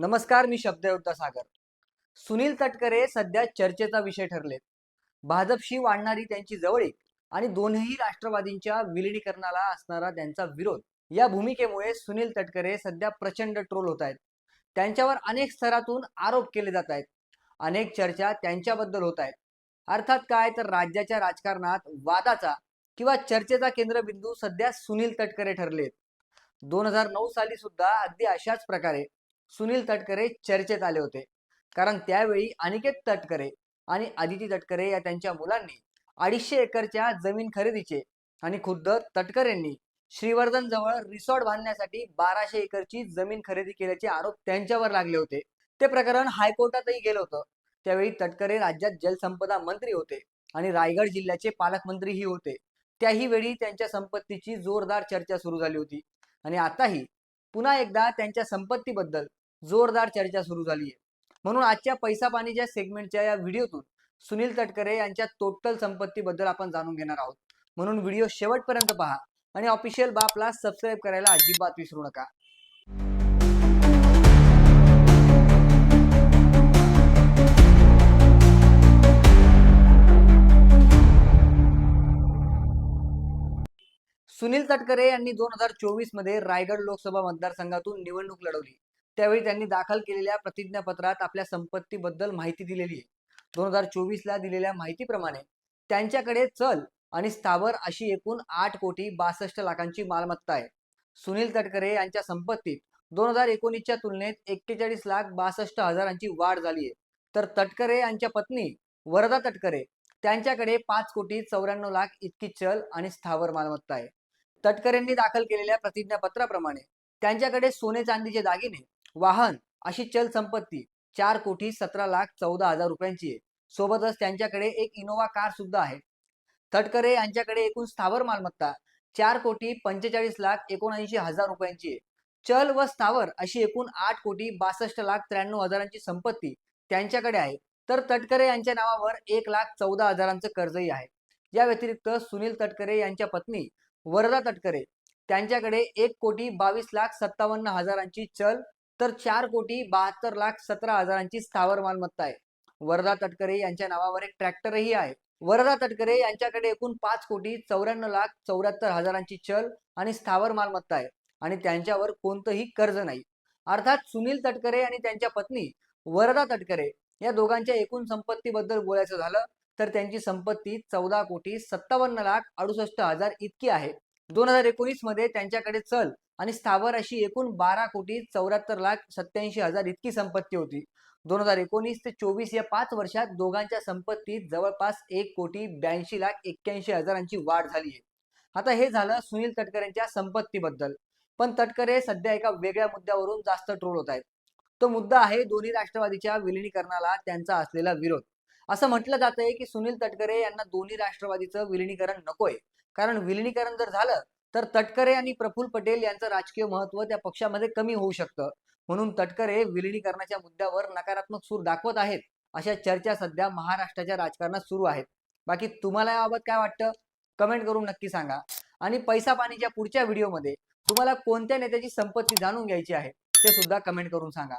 नमस्कार मी शब्दयोद्धा सागर. सुनील तटकरे सध्या चर्चेचा विषय ठरलेत. भाजपशी वाढणारी त्यांची जवळीक आणि दोनही राष्ट्रवादींच्या विलिनीकरणाला असणारा त्यांचा विरोध या भूमिकेमुळे सुनील तटकरे सध्या प्रचंड ट्रोल होत आहेत. त्यांच्यावर अनेक स्तरातून आरोप केले जात आहेत. अनेक चर्चा त्यांच्याबद्दल होत आहेत. अर्थात काय तर राज्याच्या राजकारणात वादाचा किंवा चर्चेचा केंद्रबिंदू सध्या सुनील तटकरे ठरलेत. दोन हजार नऊ साली सुद्धा अगदी अशाच प्रकारे सुनील तटकरे चर्चेत आले होते. कारण त्यावेळी अनिकेत तटकरे आणि आदिती तटकरे या त्यांच्या मुलांनी अडीचशे एकरच्या जमीन खरेदीचे आणि खुद्द तटकरेंनी श्रीवर्धन जवळ रिसॉर्ट बांधण्यासाठी बाराशे एकरची जमीन खरेदी केल्याचे आरोप त्यांच्यावर लागले होते. ते प्रकरण हायकोर्टातही गेलं होतं. त्यावेळी तटकरे राज्यात जलसंपदा मंत्री होते आणि रायगड जिल्ह्याचे पालकमंत्रीही होते. त्याही वेळी त्यांच्या संपत्तीची जोरदार चर्चा सुरू झाली होती. आणि आताही पुन्हा एकदा त्यांच्या संपत्तीबद्दल जोरदार चर्चा सुरू झाली आहे. म्हणून आजच्या पैसा पाणीच्या सेगमेंटच्या या व्हिडिओतून सुनील तटकरे यांच्या टोटल संपत्तीबद्दल आपण जाणून घेणार आहोत. म्हणून व्हिडिओ शेवटपर्यंत पहा आणि ऑफिशियल बापला सबस्क्राईब करायला अजिबात विसरू नका. सुनील तटकरे यांनी दोन हजार चोवीसमध्ये रायगड लोकसभा मतदारसंघातून निवडणूक लढवली. त्यावेळी त्यांनी दाखल केलेल्या प्रतिज्ञापत्रात आपल्या संपत्तीबद्दल माहिती दिलेली आहे. दोन हजार चोवीसला दिलेल्या माहितीप्रमाणे त्यांच्याकडे चल आणि स्थावर अशी एकूण आठ कोटी बासष्ट लाखांची मालमत्ता आहे. सुनील तटकरे यांच्या संपत्तीत दोन हजार एकोणीसच्या तुलनेत एक्केचाळीस लाख बासष्ट हजारांची वाढ झाली आहे. तर तटकरे यांच्या पत्नी वरदा तटकरे त्यांच्याकडे पाच कोटी चौऱ्याण्णव लाख इतकी चल आणि स्थावर मालमत्ता आहे. तटकरेंनी दाखल केलेल्या प्रतिज्ञापत्राप्रमाणे त्यांच्याकडे सोने चांदीचे दागिने वाहन अशी चल संपत्ती चार कोटी सतरा लाख चौदा हजार रुपयांची आहे. सोबतच त्यांच्याकडे एक इनोवा कार सुद्धा आहे. तटकरे यांच्याकडे एकूण स्थावर मालमत्ता चार कोटी पंचेचाळीस लाख एकोणऐंशी हजार रुपयांची आहे. चल व स्थावर अशी एकूण आठ कोटी बासष्ट लाख त्र्याण्णव हजारांची संपत्ती त्यांच्याकडे आहे. तर तटकरे यांच्या नावावर एक लाख चौदा हजारांचं कर्जही आहे. या व्यतिरिक्त सुनील तटकरे यांच्या पत्नी वरदा तटकरे त्यांच्याकडे एक कोटी बावीस लाख सत्तावन्न हजारांची चल तर चार कोटी बहात्तर लाख सतरा हजारांची स्थावर मालमत्ता आहे. वरदा तटकरे यांच्या नावावर एक ट्रॅक्टरही आहे. वरदा तटकरे यांच्याकडे एकूण पाच कोटी चौऱ्याण्णव लाख चौऱ्याहत्तर हजारांची चल आणि स्थावर मालमत्ता आहे आणि त्यांच्यावर कोणतंही कर्ज नाही. अर्थात सुनील तटकरे आणि त्यांच्या पत्नी वरदा तटकरे या दोघांच्या एकूण संपत्तीबद्दल बोलायचं झालं तर त्यांची संपत्ती चौदा कोटी सत्तावन्न लाख अडुसष्ट हजार इतकी आहे. दोन हजार एकोणीसमध्ये त्यांच्याकडे चल आणि स्थावर अशी एकूण बारा कोटी चौऱ्याहत्तर लाख सत्याऐंशी हजार इतकी संपत्ती होती. दोन हजार एकोणीस ते चोवीस या पाच वर्षात दोघांच्या संपत्तीत जवळपास एक कोटी ब्याऐंशी लाख एक्क्याऐंशी हजारांची वाढ झाली आहे. आता हे झालं सुनील तटकरेंच्या संपत्तीबद्दल. पण तटकरे सध्या एका वेगळ्या मुद्द्यावरून जास्त ट्रोल होत आहेत. तो मुद्दा आहे दोन्ही राष्ट्रवादीच्या विलिनीकरणाला त्यांचा असलेला विरोध. असं म्हटलं जात आहे की सुनील तटकरे यांना दोन्ही राष्ट्रवादीचं विलिनीकरण नकोय. कारण विलिनीकरण जर झालं तर तटकरे आणि प्रफुल्ल पटेल यांचं राजकीय महत्त्व त्या पक्षामध्ये कमी होऊ शकतं. म्हणून तटकरे विलिनीकरणाच्या मुद्द्यावर नकारात्मक सूर दाखवत आहेत. अशा चर्चा सध्या महाराष्ट्राच्या राजकारणात सुरू आहेत. बाकी तुम्हाला याबाबत काय वाटतं? कमेंट करून नक्की सांगा. आणि पैसा पाणीच्या पुढच्या व्हिडिओमध्ये तुम्हाला कोणत्या नेत्याची संपत्ती जाणून घ्यायची आहे ते सुद्धा कमेंट करून सांगा.